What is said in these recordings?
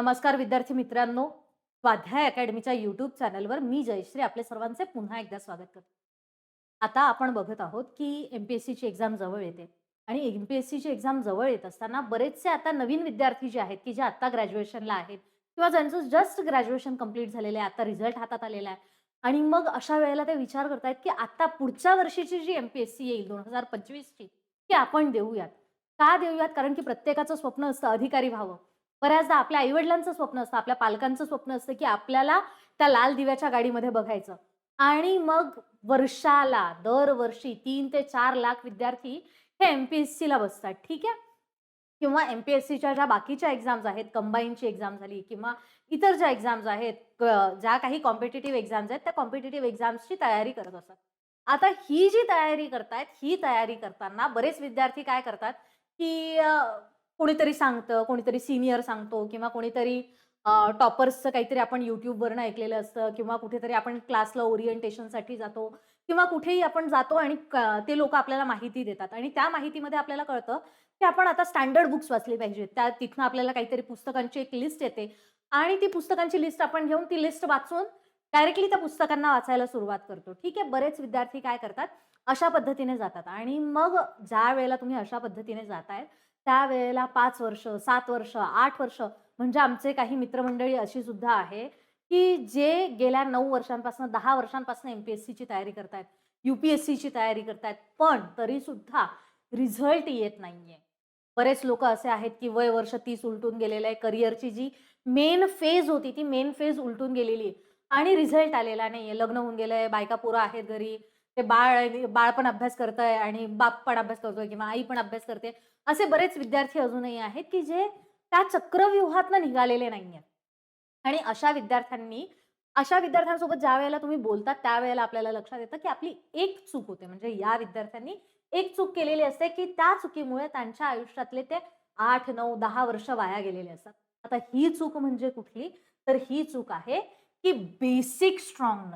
नमस्कार विद्यार्थी मित्रांनो. स्वाध्याय अकॅडमीच्या युट्यूब चॅनलवर मी जयश्री आपले सर्वांचे पुन्हा एकदा स्वागत करते. आता आपण बघत आहोत की एम पी एस सीची एक्झाम जवळ येते आणि एम पी एस सीची एक्झाम जवळ येत असताना बरेचसे आता नवीन विद्यार्थी जे आहेत की जे आता ग्रॅज्युएशनला आहेत किंवा ज्यांचं जस्ट ग्रॅज्युएशन कंप्लीट झालेलं आहे आता रिझल्ट हातात आलेला आहे आणि मग अशा वेळेला ते विचार करतायत की आता पुढच्या वर्षीची जी एम पी एस सी येईल दोन हजार पंचवीसची ती आपण देऊयात. का देऊयात? कारण की प्रत्येकाचं स्वप्न असतं अधिकारी व्हावं. बऱ्याचदा आपल्या आईवडिलांचं स्वप्न असतं आपल्या पालकांचं स्वप्न असतं की आपल्याला त्या लाल दिव्याच्या गाडीमध्ये बघायचं. आणि मग वर्षाला दरवर्षी तीन ते चार लाख विद्यार्थी हे एम पी एस सीला बसतात ठीक आहे? किंवा एम पी एस सीच्या ज्या बाकीच्या एक्झाम्स आहेत कंबाईनची एक्झाम झाली किंवा इतर ज्या एक्झाम्स आहेत ज्या काही कॉम्पिटेटिव्ह एक्झाम्स आहेत त्या कॉम्पिटेटिव्ह एक्झाम्सची तयारी करत असतात. आता ही जी तयारी करतायत ही तयारी करताना बरेच विद्यार्थी काय करतात की कोणीतरी सांगतं कोणीतरी सिनियर सांगतो किंवा कोणीतरी टॉपर्सचं काहीतरी आपण युट्यूबवरनं ऐकलेलं असतं किंवा कुठेतरी आपण क्लासला ओरिएंटेशनसाठी जातो किंवा कुठेही आपण जातो आणि ते लोक आपल्याला माहिती देतात. आणि त्या माहितीमध्ये आपल्याला कळतं की आपण आता स्टँडर्ड बुक्स वाचली पाहिजेत. त्या तिथनं आपल्याला काहीतरी पुस्तकांची एक लिस्ट येते आणि ती पुस्तकांची लिस्ट आपण घेऊन ती लिस्ट वाचून डायरेक्टली त्या पुस्तकांना वाचायला सुरुवात करतो. ठीक आहे? बरेच विद्यार्थी काय करतात? अशा पद्धतीने जातात. आणि मग ज्या वेळेला तुम्ही अशा पद्धतीने जातायत त्यावेळेला पाच वर्ष सात वर्ष आठ वर्ष म्हणजे आमचे काही मित्रमंडळी अशी सुद्धा आहे की जे गेल्या नऊ वर्षांपासून दहा वर्षांपासून एम पी एस सीची तयारी करतायत यू पी एस सीची तयारी करतायत पण तरी सुद्धा रिझल्ट येत नाहीये. बरेच लोक असे आहेत की वय वर्ष तीस उलटून गेलेलं आहे करिअरची जी मेन फेज होती ती मेन फेज उलटून गेलेली आहे. आणि रिझल्ट आलेला नाहीये. लग्न होऊन गेलंय बायका पोरं आहेत घरी हे बाळ बाळ पण अभ्यास करतंय आणि बाप पण अभ्यास करतोय किंवा आई पण अभ्यास करते असे बरेच विद्यार्थी अजूनही आहेत की जे त्या चक्रव्यूहातनं निघालेले नाहीयेत आणि अशा विद्यार्थ्यांनी अशा विद्यार्थ्यांसोबत ज्या वेळेला तुम्ही बोलता त्यावेळेला आपल्याला लक्षात येतं की आपली एक चूक होते. म्हणजे या विद्यार्थ्यांनी एक चूक केलेली असते की त्या चुकीमुळे त्यांच्या आयुष्यातले ते आठ नऊ दहा वर्ष वाया गेलेले असतात. आता ही चूक म्हणजे कुठली? तर ही चूक आहे की बेसिक स्ट्रॉंग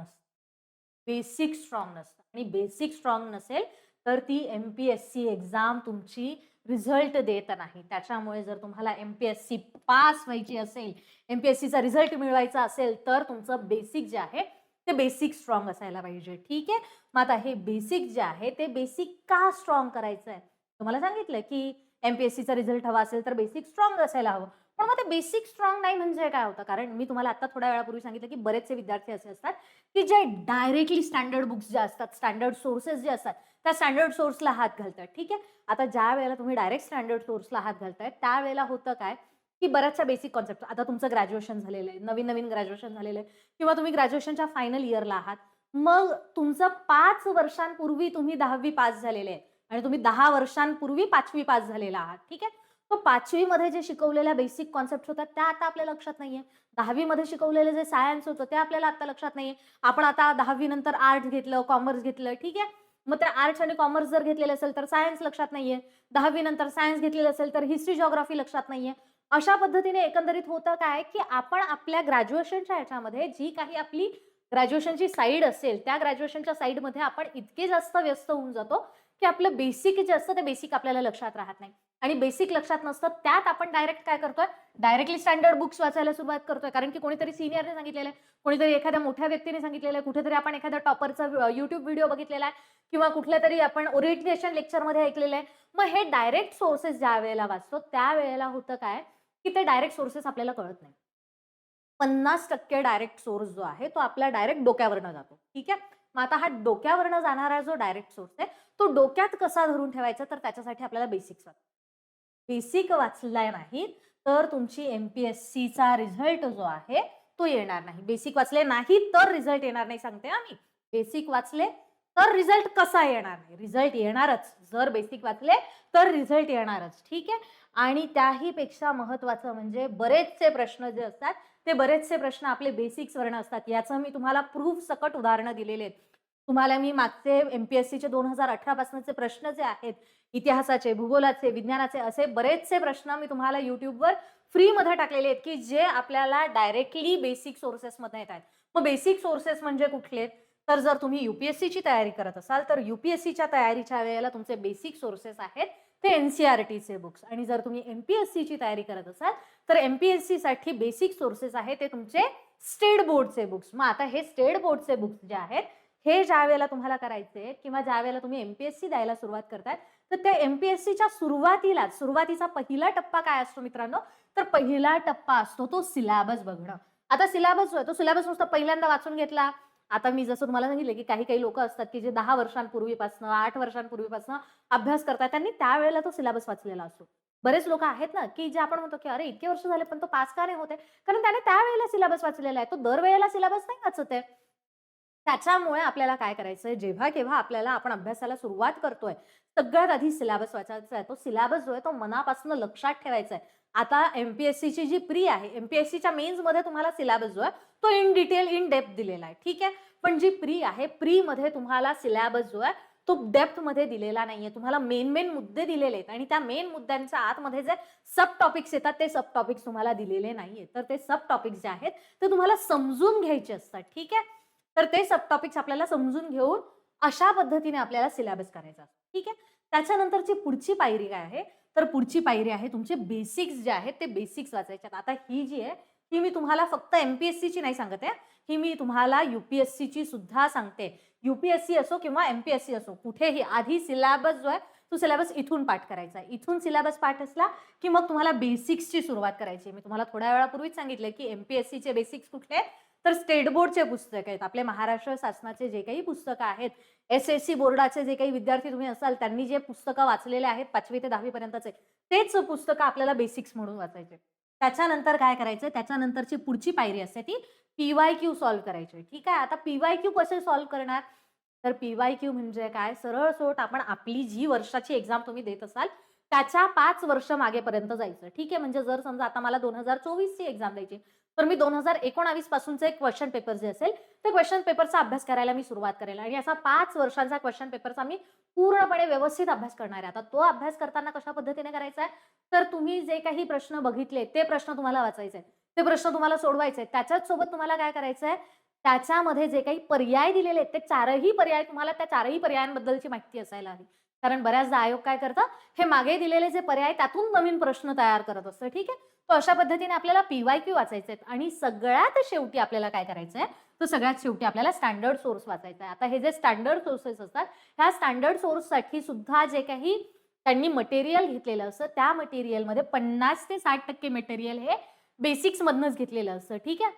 बेसिक स्ट्रॉंग नसतं. आणि बेसिक स्ट्रॉंग नसेल तर ती M P S C exam तुमची रिझल्ट देत नाही. त्याच्यामुळे जर तुम्हाला M P S C pass व्हायची असेल एम पी एस सीचा रिझल्ट मिळवायचा असेल तर तुमचं बेसिक जे आहे ते बेसिक स्ट्रॉंग असायला पाहिजे. ठीक आहे? मग आता हे बेसिक जे आहे ते बेसिक का स्ट्रॉंग करायचं आहे तुम्हाला सांगितलं की एम पी एस सीचा रिझल्ट हवा असेल तर बेसिक स्ट्रॉंग असायला हवं. पण मग ते बेसिक स्ट्रॉंग नाही म्हणजे काय होतं? कारण मी तुम्हाला आता थोड्या वेळापूर्वी सांगितलं की बरेचसे विद्यार्थी असे असतात की जे डायरेक्टली स्टँडर्ड बुक्स जे असतात स्टँडर्ड सोर्सेस जे असतात त्या स्टँडर्ड सोर्सला हात घालतात. ठीक आहे? आता ज्या वेळेला तुम्ही डायरेक्ट स्टँडर्ड सोर्सला हात घालताय त्यावेळेला होतं काय? की बऱ्याचशा बेसिक कॉन्सेप्ट आता तुमचं ग्रॅज्युएशन झालेलं आहे नवीन नवीन ग्रॅज्युएशन झालेलं आहे किंवा तुम्ही ग्रॅज्युएशनच्या फायनल इयरला आहात. मग तुमचं पाच वर्षांपूर्वी तुम्ही दहावी पास झालेले आहे आणि तुम्ही दहा वर्षांपूर्वी पाचवी पास झालेला आहात. ठीक आहे? पाचवीमध्ये जे शिकवलेल्या बेसिक कॉन्सेप्ट होतात त्या आता आपल्या लक्षात नाहीये. दहावीमध्ये शिकवलेलं जे सायन्स होतं ते आपल्याला आता लक्षात नाहीये. आपण आता दहावी नंतर आर्ट्स घेतलं कॉमर्स घेतलं ठीक आहे? मग त्या आर्ट्स आणि कॉमर्स जर घेतलेलं असेल तर सायन्स लक्षात नाहीये. दहावी नंतर सायन्स घेतलेलं असेल तर हिस्ट्री जॉग्राफी लक्षात नाहीये. अशा पद्धतीने एकंदरीत होतं काय की आपण आपल्या ग्रॅज्युएशनच्या ह्याच्यामध्ये जी काही आपली ग्रॅज्युएशनची साईड असेल त्या ग्रॅज्युएशनच्या साईडमध्ये आपण इतके जास्त व्यस्त होऊन जातो की आपलं बेसिक जे असतं ते बेसिक आपल्याला लक्षात राहत नाही. आणि बेसिक लक्षात नसतं त्यात आपण डायरेक्ट काय करतोय? डायरेक्टली स्टँडर्ड बुक्स वाचायला सुरुवात करतोय. कारण की कोणीतरी सिनियरने सांगितलेलं आहे कोणीतरी एखाद्या मोठ्या व्यक्तीने सांगितलेलं आहे कुठेतरी आपण एखाद्या टॉपरचा युट्यूब व्हिडिओ बघितलेला आहे किंवा कुठल्या तरी आपण ओरिएंटेशन लेक्चरमध्ये ऐकलेलं आहे. मग हे डायरेक्ट सोर्सेस ज्या वेळेला वाचतो त्या वेळेला होतं काय? की ते डायरेक्ट सोर्सेस आपल्याला कळत नाही. पन्नास टक्के डायरेक्ट सोर्स जो आहे तो आपल्या डायरेक्ट डोक्यावरनं जातो. ठीक आहे? मग आता हा डोक्यावरनं जाणारा जो डायरेक्ट सोर्स आहे तो डोक्यात कसा धरून ठेवायचा? तर त्याच्यासाठी आपल्याला बेसिक्स वाटतं बेसिक वाचलाय नाही तर तुमची एम पी एस सीचा रिझल्ट जो आहे तो येणार नाही. बेसिक वाचले नाही तर रिझल्ट येणार नाही सांगते आम्ही बेसिक वाचले तर रिझल्ट कसा येणार नाही? रिझल्ट येणारच. जर बेसिक वाचले तर रिझल्ट येणारच. ठीक आहे? आणि त्याही पेक्षा महत्वाचं म्हणजे बरेचसे प्रश्न जे असतात ते बरेचसे प्रश्न आपले बेसिक्स वर्ण असतात. याचं मी तुम्हाला प्रूफ सकट उदाहरणं दिलेले आहेत. तुम्हाला मी मागचे एम पी एस सीचे दोन हजार अठरा पासूनचे प्रश्न जे आहेत इतिहासाचे भूगोलाचे विज्ञानाचे असे बरेचसे प्रश्न मी तुम्हाला युट्यूबवर फ्रीमध्ये टाकलेले आहेत की जे आपल्याला डायरेक्टली बेसिक सोर्सेसमध्ये येत आहेत मग बेसिक सोर्सेस म्हणजे कुठले? तर जर तुम्ही युपीएससीची तयारी करत असाल तर युपीएससीच्या तयारीच्या वेळेला तुमचे बेसिक सोर्सेस आहेत ते एनसीआरटीचे बुक्स आणि जर तुम्ही एमपीएससी ची तयारी करत असाल तर एमपीएससीसाठी बेसिक सोर्सेस आहेत ते तुमचे स्टेट बोर्डचे बुक्स मग आता हे स्टेट बोर्डचे बुक्स जे आहेत हे ज्या वेळेला तुम्हाला करायचे किंवा ज्या वेळेला तुम्ही एमपीएससी द्यायला सुरुवात करतात तर त्या एमपीएससीच्या सुरुवातीला सुरुवातीचा पहिला टप्पा काय असतो मित्रांनो? तर पहिला टप्पा असतो तो सिलॅबस बघणं. आता सिलॅबस जो आहे तो सिलॅबस नुसतं पहिल्यांदा वाचून घेतला. आता मी जसं तुम्हाला सांगितलं की काही काही लोक असतात की जे दहा वर्षांपूर्वीपासून आठ वर्षांपूर्वीपासून अभ्यास करतात त्यांनी त्यावेळेला तो सिलेबस वाचलेला असतो. बरेच लोक आहेत ना की जे आपण म्हणतो की अरे इतके वर्ष झाले पण तो पास का नाही होते कारण त्याने त्यावेळेला सिलेबस वाचलेला आहे. तो दरवेळेला सिलेबस नाही वाचत आहे. त्याच्यामुळे आपल्याला काय करायचंय? जेव्हा केव्हा आपल्याला आपण अभ्यासाला सुरुवात करतोय सगळ्यात आधी सिलेबस वाचायचा आहे. तो सिलेबस जो आहे तो मनापासून लक्षात ठेवायचा आहे आता एमपीएससीची जी प्री आहे एमपीएससीच्या मेन्समध्ये तुम्हाला सिलेबस जो आहे तो इन डिटेल इन डेप्थ दिलेला आहे. ठीक आहे? पण जी प्री आहे प्री मध्ये तुम्हाला सिलेबस जो आहे तो डेप्थमध्ये दिलेला नाहीये. तुम्हाला मेन मेन मुद्दे दिलेले आहेत. आणि त्या मेन मुद्द्यांच्या आतमध्ये जे सब टॉपिक्स येतात ते सब टॉपिक्स तुम्हाला दिलेले नाहीये. तर ते सब टॉपिक्स जे आहेत ते तुम्हाला समजून घ्यायचे असतात. ठीक आहे? तर ते सब टॉपिक्स आपल्याला समजून घेऊन अशा पद्धतीने आपल्याला सिलेबस करायचा ठीक आहे? त्याच्यानंतरची पुढची पायरी काय आहे? तर पुढची पायरी आहे तुमचे बेसिक्स जे आहेत ते बेसिक्स वाचायच्यात आता ही जी आहे ही मी तुम्हाला फक्त एमपीएससी ची नाही सांगते ही मी तुम्हाला युपीएससी ची सुद्धा सांगते. युपीएससी असो किंवा एमपीएससी असो कुठेही आधी सिलेबस जो आहे तो सिलेबस इथून पाठ करायचा आहे. इथून सिलेबस पाठ असला की मग तुम्हाला बेसिक्सची सुरुवात करायची मी तुम्हाला थोड्या वेळापूर्वीच सांगितलं की एम पी एस सीचे बेसिक्स कुठले आहेत? तर स्टेट बोर्डचे पुस्तक आहेत. आपले महाराष्ट्र शासनाचे जे काही पुस्तकं आहेत एस एस सी बोर्डाचे जे काही विद्यार्थी तुम्ही असाल त्यांनी जे पुस्तकं वाचलेले आहेत पाचवी ते दहावी पर्यंतचे तेच पुस्तकं आपल्याला बेसिक्स म्हणून वाचायचे. त्याच्यानंतर काय करायचं? त्याच्यानंतरची पुढची पायरी असते ती पीवाय क्यू सॉल्व्ह करायची. ठीक आहे? आता पीवाय क्यू कसे सॉल्व्ह करणार? तर पीवाय क्यू म्हणजे काय? सरळ सोट आपण आपली जी वर्षाची एक्झाम तुम्ही देत असाल त्याच्या पाच वर्ष मागेपर्यंत जायचं. ठीक आहे? म्हणजे जर समजा आता मला दोन हजार चोवीसची एक्झाम द्यायची तर मी दोन हजार एकोणावीस पासूनचे क्वेश्चन पेपर जे असेल ते क्वेश्चन पेपरचा अभ्यास करायला मी सुरुवात करेल. आणि असा पाच वर्षांचा क्वेश्चन पेपरचा मी पूर्णपणे व्यवस्थित अभ्यास करणार आहे. आता तो अभ्यास करताना कशा पद्धतीने करायचा आहे? तर तुम्ही जे काही प्रश्न बघितले ते प्रश्न तुम्हाला वाचायचे ते प्रश्न तुम्हाला सोडवायचे त्याच्याच सोबत तुम्हाला काय करायचं आहे? त्याच्यामध्ये जे काही पर्याय दिलेले आहेत ते चारही पर्याय तुम्हाला त्या चारही पर्यायांबद्दलची माहिती असायला हवी. कारण बऱ्याचदा आयोग काय करतं हे मागे दिलेले जे पर्याय त्यातून नवीन प्रश्न तयार करत असतं. ठीक आहे? तो अशा पद्धतीने आपल्याला पीवाय क्यू वाचायचे आहेत आणि सगळ्यात शेवटी आपल्याला काय करायचं आहे तर सगळ्यात शेवटी आपल्याला स्टँडर्ड सोर्स वाचायचा आहे. आता हे जे स्टँडर्ड सोर्सेस असतात ह्या स्टँडर्ड सोर्ससाठी सुद्धा जे काही त्यांनी मटेरियल घेतलेलं असतं त्या मटेरियलमध्ये पन्नास ते साठ टक्के मटेरियल हे बेसिक्समधनंच घेतलेलं असतं. ठीक आहे?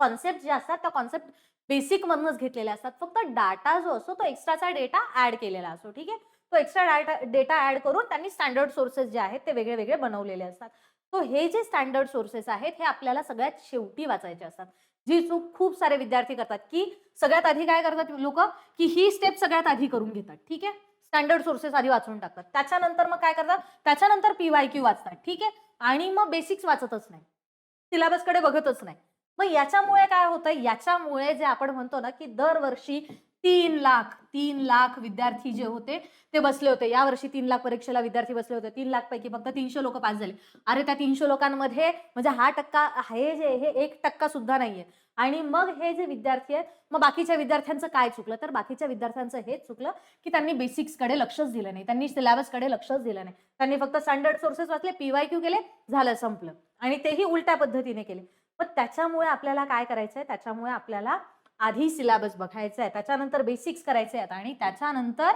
कॉन्सेप्ट जे असतात त्या कॉन्सेप्ट बेसिक मधूनच घेतलेले असतात. फक्त डाटा जो असतो तो एक्स्ट्राचा डेटा ऍड केलेला असतो ठीक आहे? तो एक्स्ट्रा डाटा डेटा ऍड करून त्यांनी स्टँडर्ड सोर्सेस जे आहेत ते वेगळे वेगळे बनवलेले असतात. तो हे जे स्टँडर्ड सोर्सेस आहेत हे आपल्याला सगळ्यात शेवटी वाचायचे असतात. जी चूक खूप सारे विद्यार्थी करतात की सगळ्यात आधी काय करतात लोक? की ही स्टेप सगळ्यात आधी करून घेतात ठीक आहे? स्टँडर्ड सोर्सेस आधी वाचून टाकतात. त्याच्यानंतर मग काय करतात? त्याच्यानंतर पीवाय क्यू वाचतात ठीक आहे? आणि मग बेसिक्स वाचतच नाही. सिलेबसकडे बघतच नाही. मग याच्यामुळे काय होतं? याच्यामुळे जे आपण म्हणतो ना की दरवर्षी तीन लाख तीन लाख विद्यार्थी जे होते ते बसले होते. यावर्षी तीन लाख परीक्षेला विद्यार्थी बसले होते. तीन लाख पैकी फक्त तीनशे लोक पास झाले. अरे त्या तीनशे लोकांमध्ये म्हणजे हा टक्का हे जे हे एक टक्का सुद्धा नाहीये. आणि मग हे जे विद्यार्थी आहेत मग बाकीच्या विद्यार्थ्यांचं काय चुकलं? तर बाकीच्या विद्यार्थ्यांचं हेच चुकलं की त्यांनी बेसिक्सकडे लक्षच दिलं नाही. त्यांनी सिलेबसकडे लक्षच दिलं नाही. त्यांनी फक्त स्टँडर्ड सोर्सेस वाचले पीवाय क्यू केले झालं संपलं. आणि तेही उलट्या पद्धतीने केले. पण त्याच्यामुळे आपल्याला काय करायचंय? त्याच्यामुळे आपल्याला आधी सिलेबस बघायचा आहे त्याच्यानंतर बेसिक्स करायचे आहेत आणि त्याच्यानंतर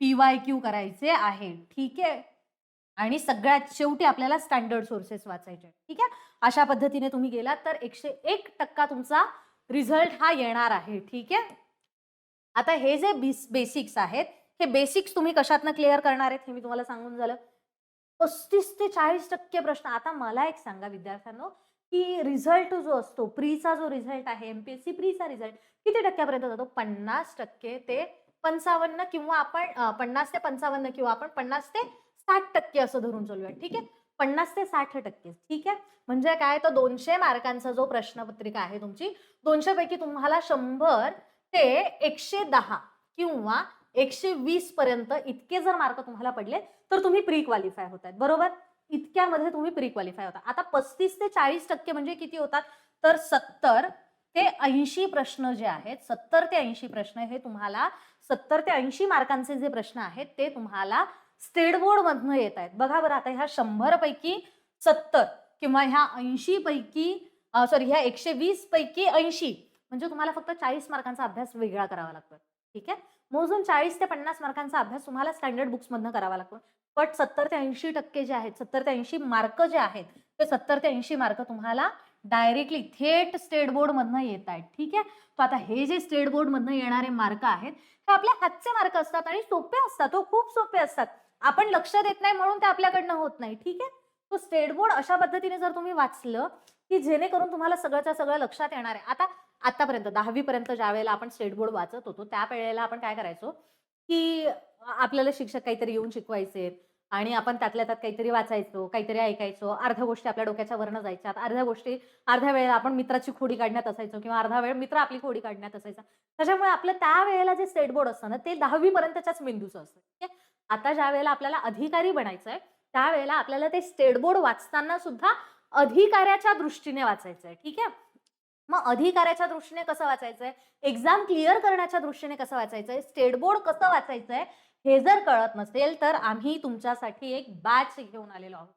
पीवाय क्यू करायचे आहे. ठीक आहे? आणि सगळ्यात शेवटी आपल्याला स्टँडर्ड सोर्सेस वाचायचे ठीक आहे? अशा पद्धतीने तुम्ही गेलात तर एकशे एक टक्का तुमचा रिझल्ट हा येणार आहे. ठीक आहे? आता हे जे बेसिक्स आहेत हे बेसिक्स तुम्ही कशातनं क्लिअर करणार आहेत हे मी तुम्हाला सांगून झालं. पस्तीस ते चाळीस टक्के प्रश्न. आता मला एक सांगा विद्यार्थ्यांनो की रिझल्ट जो असतो प्रीचा जो रिझल्ट आहे एमपीएससी प्रीचा रिझल्ट किती टक्क्यापर्यंत जातो? पन्नास टक्के ते पंचावन्न किंवा आपण पन्नास ते पंचावन्न किंवा आपण पन्नास ते साठ टक्के असं धरून चालूया ठीक आहे? पन्नास ते साठ टक्के ठीक आहे? म्हणजे काय तर दोनशे मार्कांचा जो प्रश्नपत्रिका आहे तुमची दोनशे पैकी तुम्हाला शंभर ते एकशे दहा किंवा एकशे वीस पर्यंत इतके जर मार्क तुम्हाला पडले तर तुम्ही प्री क्वालिफाय होत आहेत बरोबर? इतक्यामध्ये तुम्ही प्री क्वालिफाय होता. आता पस्तीस ते चाळीस टक्के म्हणजे किती होतात? तर सत्तर ते ऐंशी प्रश्न जे आहेत सत्तर ते ऐंशी प्रश्न हे तुम्हाला सत्तर ते ऐंशी मार्कांचे जे प्रश्न आहेत ते तुम्हाला स्टेट बोर्ड मधनं येत आहेत. बघा बरं आता ह्या शंभर पैकी सत्तर किंवा ह्या ऐंशी पैकी सॉरी ह्या एकशे वीस पैकी ऐंशी म्हणजे तुम्हाला फक्त चाळीस मार्कांचा अभ्यास वेगळा करावा लागतो. ठीक आहे? मोजून चाळीस ते पन्नास मार्कांचा अभ्यास तुम्हाला स्टँडर्ड बुक्स मधनं करावा लागतो. बट सत्तर ते ऐंशी टक्के जे आहेत सत्तर ते ऐंशी मार्क जे आहेत ते सत्तर ते ऐंशी मार्क तुम्हाला डायरेक्टली थेट स्टेट बोर्ड मधनं येत आहेत. ठीक आहे? तो आता हे जे स्टेट बोर्ड मधनं येणारे मार्क आहेत हे आपल्या हातचे मार्क असतात आणि सोपे असतात. हो खूप सोपे असतात. आपण लक्ष देत नाही म्हणून ते आपल्याकडनं होत नाही. ठीक आहे? तो स्टेट बोर्ड अशा पद्धतीने जर तुम्ही वाचलं की जेणेकरून तुम्हाला सगळंच्या सगळं लक्षात येणार आहे. आता आतापर्यंत दहावीपर्यंत ज्या वेळेला आपण स्टेट बोर्ड वाचत होतो त्या वेळेला आपण काय करायचो की आपल्याला शिक्षक काहीतरी येऊन शिकवायचे आणि आपण त्यातल्या त्यात काहीतरी वाचायचो काहीतरी ऐकायचो अर्ध्या गोष्टी आपल्या डोक्याच्या वरनं जायच्या. अर्ध्या गोष्टी अर्ध्या वेळेला आपण मित्राची खोडी काढण्यात असायचो किंवा अर्धा वेळ मित्र आपली खोडी काढण्यात असायचा. त्याच्यामुळे आपलं त्या वेळेला जे स्टेट बोर्ड असतं ना ते दहावी पर्यंतच्याच मेंदूचं असतं. ठीक आहे? आता ज्या वेळेला आपल्याला अधिकारी बनायचं आहे त्यावेळेला आपल्याला ते स्टेट बोर्ड वाचताना सुद्धा अधिकाऱ्याच्या दृष्टीने वाचायचं आहे ठीक आहे? मग अधिकाऱ्याच्या दृष्टीने कसं वाचायचंय? एक्झाम क्लिअर करण्याच्या दृष्टीने कसं वाचायचंय? स्टेट बोर्ड कसं वाचायचंय? हे जर कळत नसेल तर आम्ही तुमच्यासाठी एक बॅच घेऊन आलेलो आहोत.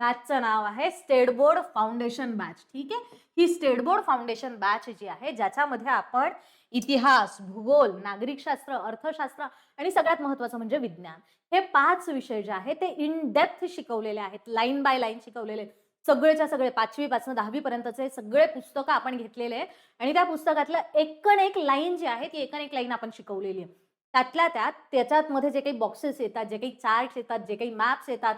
बॅचचं नाव आहे स्टेट बोर्ड फाउंडेशन बॅच ठीक आहे? ही स्टेट बोर्ड फाउंडेशन बॅच जी आहे ज्याच्यामध्ये आपण इतिहास भूगोल नागरिकशास्त्र अर्थशास्त्र आणि सगळ्यात महत्वाचं म्हणजे विज्ञान हे पाच विषय जे आहेत ते इन डेप्थ शिकवलेले आहेत लाईन बाय लाईन शिकवलेले आहेत. सगळेच्या सगळे पाचवीपासून दहावीपर्यंतचे सगळे पुस्तकं आपण घेतलेले आहेत आणि त्या पुस्तकातलं एकण एक लाईन जी आहे ती एकण एक लाईन आपण शिकवलेली आहे. त्यातल्या त्यात त्याच्यात मध्ये जे काही बॉक्सेस येतात जे काही चार्ट येतात जे काही मॅप्स येतात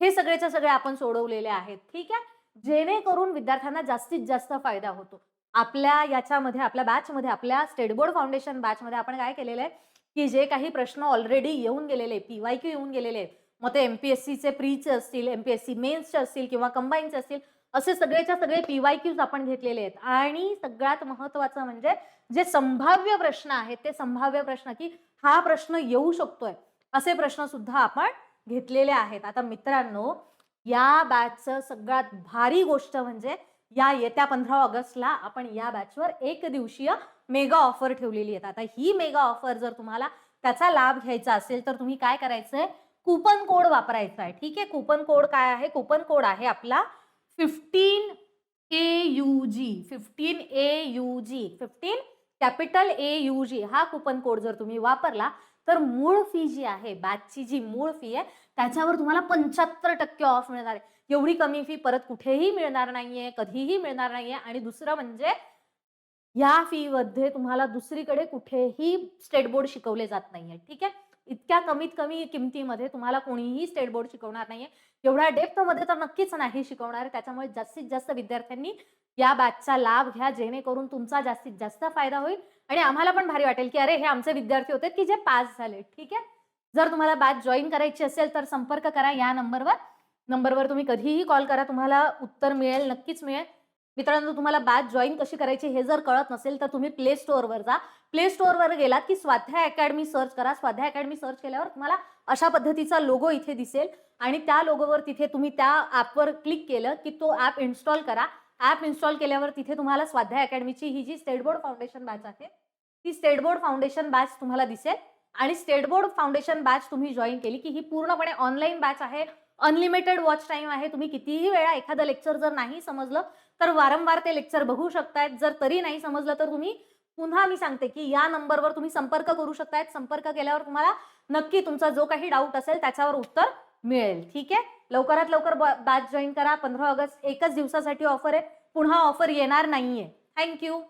हे सगळेच्या सगळे आपण सोडवलेले आहेत ठीक आहे? जेणेकरून विद्यार्थ्यांना जास्तीत जास्त फायदा होतो. आपल्या याच्यामध्ये आपल्या बॅचमध्ये आपल्या स्टेट बोर्ड फाउंडेशन बॅचमध्ये आपण काय केलेलं आहे की जे काही प्रश्न ऑलरेडी येऊन गेलेले पी वाय क्यू येऊन गेलेले मग ते एमपीएससीचे प्रीचे असतील एमपीएससी मेन्सचे असतील किंवा कंबाईनचे असतील असे सगळेच्या सगळे पीवाय क्यूज आपण घेतलेले आहेत. आणि सगळ्यात महत्वाचं म्हणजे जे संभाव्य प्रश्न आहेत ते संभाव्य प्रश्न की हा प्रश्न येऊ शकतोय. असे प्रश्न सुद्धा आपण घेतलेले आहेत. आता मित्रांनो या बॅचचं सगळ्यात भारी गोष्ट म्हणजे या येत्या पंधरा ऑगस्टला आपण या बॅचवर एक दिवसीय मेगा ऑफर ठेवलेली आहे आता ही मेगा ऑफर जर तुम्हाला त्याचा लाभ घ्यायचा असेल तर तुम्ही काय करायचंय? कुपन कोड वापरायचा आहे. ठीक आहे? कुपन कोड काय आहे? कुपन कोड आहे आपला fifteen A U G fifteen A U G fifteen capital A U G हा कुपन कोड जर तुम्ही वापरला तर मूळ फी जी आहे बॅचची जी मूळ फी आहे त्याच्यावर तुम्हाला पंच्याहत्तर टक्के ऑफ मिळणार आहे. एवढी कमी फी परत कुठेही मिळणार नाहीये कधीही मिळणार नाहीये. आणि दुसरं म्हणजे या फी मध्ये तुम्हाला दुसरीकडे कुठेही स्टेट बोर्ड शिकवले जात नाहीये. ठीक आहे? इतक्या कमीत कमी किमतीमध्ये तुम्हाला कोणीही स्टेट बोर्ड शिकवणार नाहीये. एवढ्या डेप्थमध्ये तर नक्कीच नाही शिकवणार. आहे त्याच्यामुळे जास्तीत जास्त विद्यार्थ्यांनी या बॅचचा लाभ घ्या जेणेकरून तुमचा जास्तीत जास्त फायदा होईल. आणि आम्हाला पण भारी वाटेल की अरे हे आमचे विद्यार्थी होते की जे पास झाले. ठीक आहे? जर तुम्हाला बॅच जॉईन करायची असेल तर संपर्क करा या नंबरवर नंबरवर तुम्ही कधीही कॉल करा तुम्हाला उत्तर मिळेल नक्कीच मिळेल. मित्रांनो तुम्हाला बॅच जॉईन कशी करायची हे जर कळत नसेल तर तुम्ही प्ले स्टोअरवर जा. प्ले स्टोअरवर गेलात की स्वाध्याय अकॅडमी सर्च करा. स्वाध्याय अकॅडमी सर्च केल्यावर तुम्हाला अशा पद्धतीचा लोगो इथे दिसेल. आणि त्या लोगोवर तिथे तुम्ही त्या ॲपवर क्लिक केलं की तो ॲप इन्स्टॉल करा. ॲप इन्स्टॉल केल्यावर तिथे तुम्हाला स्वाध्याय अकॅडमीची ही जी स्टेट बोर्ड फाउंडेशन बॅच आहे ती स्टेट बोर्ड फाउंडेशन बॅच तुम्हाला दिसेल. आणि स्टेट बोर्ड फाउंडेशन बॅच तुम्ही जॉईन केली की ही पूर्णपणे ऑनलाईन बॅच आहे. अनलिमिटेड वॉच टाइम आहे. तुम्ही कितीही वेळा एखादं लेक्चर जर नाही समजलं तर वारंवार ते लेक्चर बघू शकतायत. जर तरी नाही समजलं तर तुम्ही पुन्हा मी सांगते की या नंबरवर तुम्ही संपर्क करू शकतायत. संपर्क केल्यावर तुम्हाला नक्की तुमचा जो काही डाऊट असेल त्याच्यावर उत्तर मिळेल. ठीक आहे? लवकरात लवकर बॅच जॉईन करा. पंधरा ऑगस्ट एकच दिवसासाठी ऑफर आहे. पुन्हा ऑफर येणार नाहीये. थँक्यू